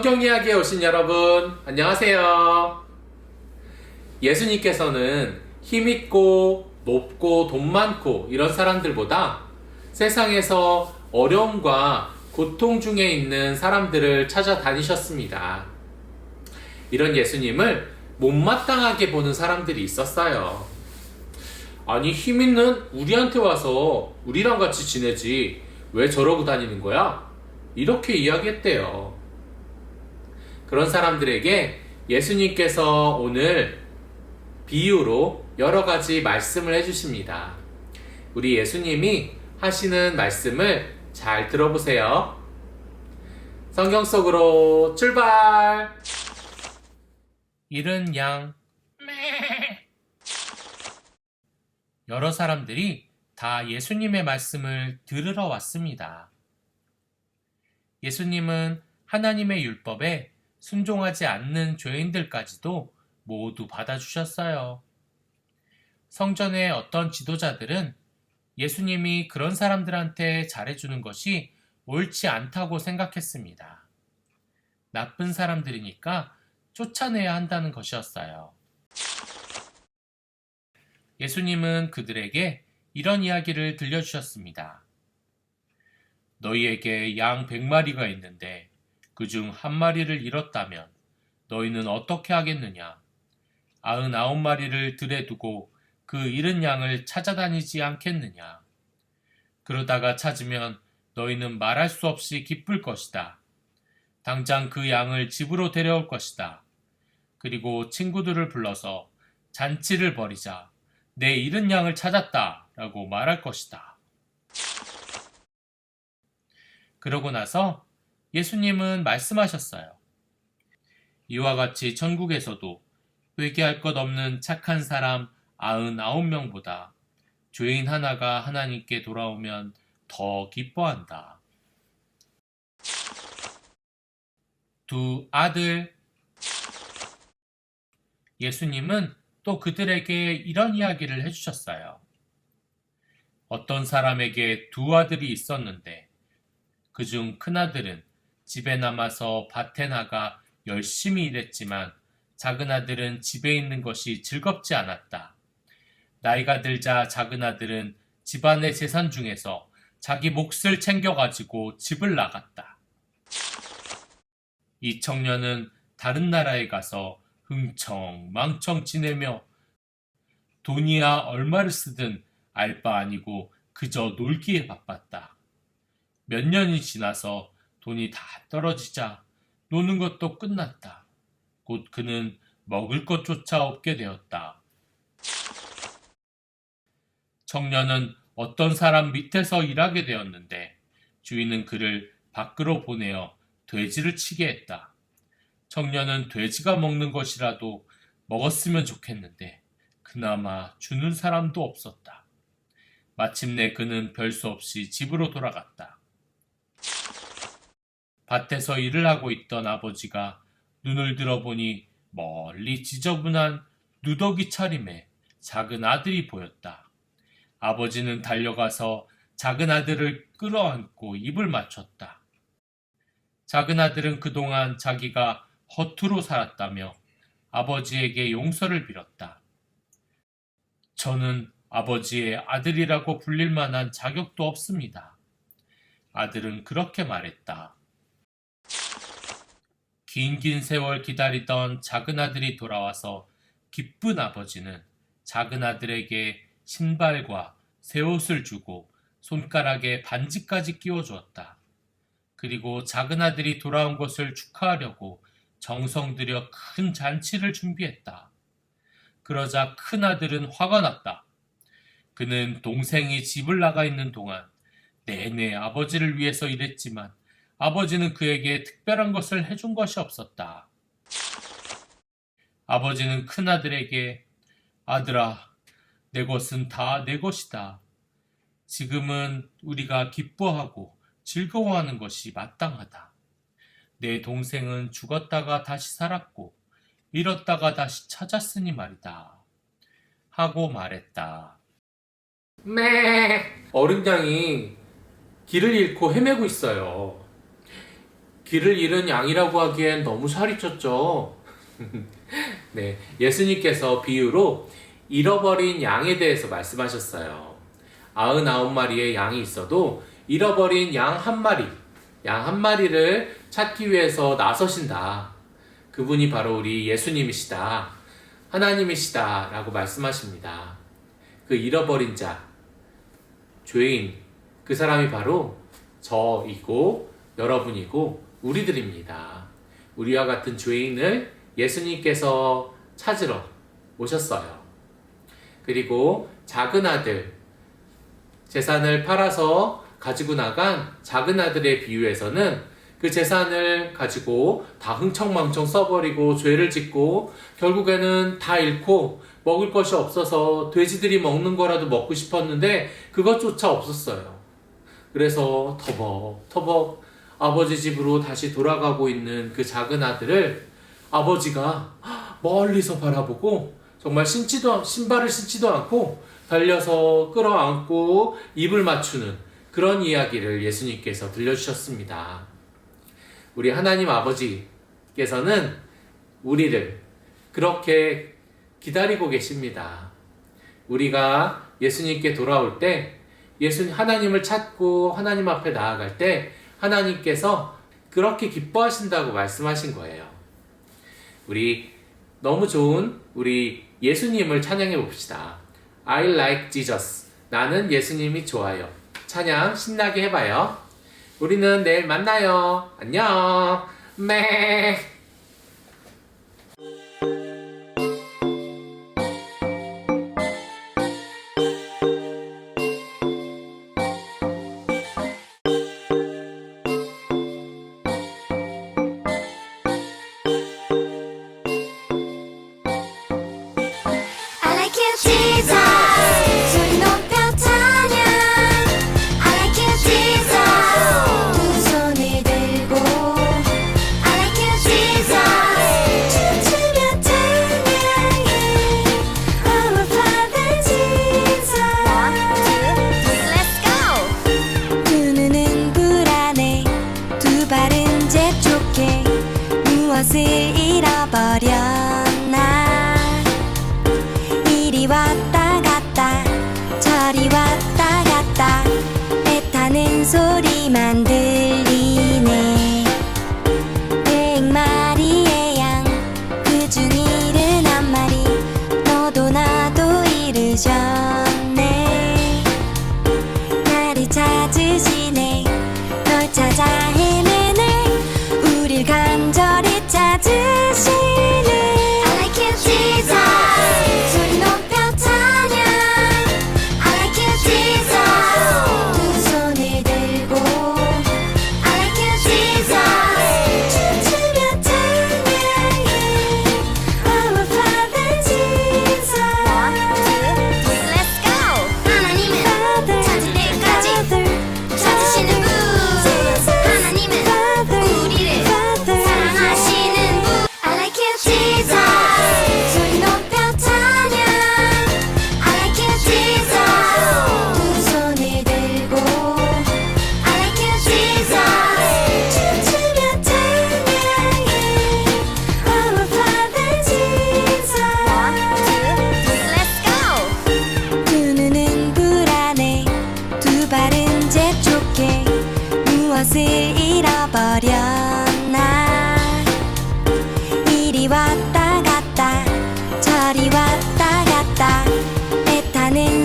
성경 이야기에 오신 여러분, 안녕하세요. 예수님께서는 힘있고, 높고, 돈 많고, 이런 사람들보다 세상에서 어려움과 고통 중에 있는 사람들을 찾아다니셨습니다. 이런 예수님을 못마땅하게 보는 사람들이 있었어요. 아니, 힘 있는 우리한테 와서 우리랑 같이 지내지. 왜 저러고 다니는 거야? 이렇게 이야기했대요. 그런 사람들에게 예수님께서 오늘 비유로 여러 가지 말씀을 해주십니다. 우리 예수님이 하시는 말씀을 잘 들어보세요. 성경 속으로 출발! 이른 양. 여러 사람들이 다 예수님의 말씀을 들으러 왔습니다. 예수님은 하나님의 율법에 순종하지 않는 죄인들까지도 모두 받아주셨어요. 성전의 어떤 지도자들은 예수님이 그런 사람들한테 잘해주는 것이 옳지 않다고 생각했습니다. 나쁜 사람들이니까 쫓아내야 한다는 것이었어요. 예수님은 그들에게 이런 이야기를 들려주셨습니다. 너희에게 양 백마리가 있는데 그 중 한 마리를 잃었다면 너희는 어떻게 하겠느냐? 아흔아홉 마리를 들에 두고 그 잃은 양을 찾아다니지 않겠느냐? 그러다가 찾으면 너희는 말할 수 없이 기쁠 것이다. 당장 그 양을 집으로 데려올 것이다. 그리고 친구들을 불러서 잔치를 벌이자 내 잃은 양을 찾았다 라고 말할 것이다. 그러고 나서 예수님은 말씀하셨어요. 이와 같이 천국에서도 회개할 것 없는 착한 사람 99명보다 죄인 하나가 하나님께 돌아오면 더 기뻐한다. 두 아들 예수님은 또 그들에게 이런 이야기를 해주셨어요. 어떤 사람에게 두 아들이 있었는데 그중 큰아들은 집에 남아서 밭에 나가 열심히 일했지만 작은 아들은 집에 있는 것이 즐겁지 않았다. 나이가 들자 작은 아들은 집안의 재산 중에서 자기 몫을 챙겨가지고 집을 나갔다. 이 청년은 다른 나라에 가서 흥청망청 지내며 돈이야 얼마를 쓰든 알 바 아니고 그저 놀기에 바빴다. 몇 년이 지나서 돈이 다 떨어지자 노는 것도 끝났다. 곧 그는 먹을 것조차 없게 되었다. 청년은 어떤 사람 밑에서 일하게 되었는데 주인은 그를 밖으로 보내어 돼지를 치게 했다. 청년은 돼지가 먹는 것이라도 먹었으면 좋겠는데 그나마 주는 사람도 없었다. 마침내 그는 별 수 없이 집으로 돌아갔다. 밭에서 일을 하고 있던 아버지가 눈을 들어보니 멀리 지저분한 누더기 차림에 작은 아들이 보였다. 아버지는 달려가서 작은 아들을 끌어안고 입을 맞췄다. 작은 아들은 그동안 자기가 허투루 살았다며 아버지에게 용서를 빌었다. 저는 아버지의 아들이라고 불릴 만한 자격도 없습니다. 아들은 그렇게 말했다. 긴긴 세월 기다리던 작은 아들이 돌아와서 기쁜 아버지는 작은 아들에게 신발과 새 옷을 주고 손가락에 반지까지 끼워 주었다. 그리고 작은 아들이 돌아온 것을 축하하려고 정성 들여 큰 잔치를 준비했다. 그러자 큰 아들은 화가 났다. 그는 동생이 집을 나가 있는 동안 내내 아버지를 위해서 일했지만 아버지는 그에게 특별한 것을 해준 것이 없었다. 아버지는 큰아들에게 아들아, 내 것은 다 내 것이다. 지금은 우리가 기뻐하고 즐거워하는 것이 마땅하다. 내 동생은 죽었다가 다시 살았고 잃었다가 다시 찾았으니 말이다. 하고 말했다. 네. 어른 양이 길을 잃고 헤매고 있어요. 길을 잃은 양이라고 하기엔 너무 살이 쪘죠. 네, 예수님께서 비유로 잃어버린 양에 대해서 말씀하셨어요. 99마리의 양이 있어도 잃어버린 양 한 마리, 양 한 마리를 찾기 위해서 나서신다. 그분이 바로 우리 예수님이시다. 하나님이시다. 라고 말씀하십니다. 그 잃어버린 자, 죄인, 그 사람이 바로 저이고 여러분이고 우리들입니다. 우리와 같은 죄인을 예수님께서 찾으러 오셨어요. 그리고 작은 아들, 재산을 팔아서 가지고 나간 작은 아들의 비유에서는 그 재산을 가지고 다 흥청망청 써버리고 죄를 짓고 결국에는 다 잃고 먹을 것이 없어서 돼지들이 먹는 거라도 먹고 싶었는데 그것조차 없었어요. 그래서 터벅터벅 아버지 집으로 다시 돌아가고 있는 그 작은 아들을 아버지가 멀리서 바라보고 정말 신지도 신발을 신지도 않고 달려서 끌어안고 입을 맞추는 그런 이야기를 예수님께서 들려주셨습니다. 우리 하나님 아버지께서는 우리를 그렇게 기다리고 계십니다. 우리가 예수님께 돌아올 때 예수님 하나님을 찾고 하나님 앞에 나아갈 때 하나님께서 그렇게 기뻐하신다고 말씀하신 거예요. 우리 너무 좋은 우리 예수님을 찬양해 봅시다. I like Jesus. 나는 예수님이 좋아요. 찬양 신나게 해봐요. 우리는 내일 만나요. 안녕. 매. 무엇을 잃어버렸나? 이리 왔다 갔다 저리 왔다 갔다 배 타는 소리만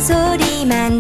소리만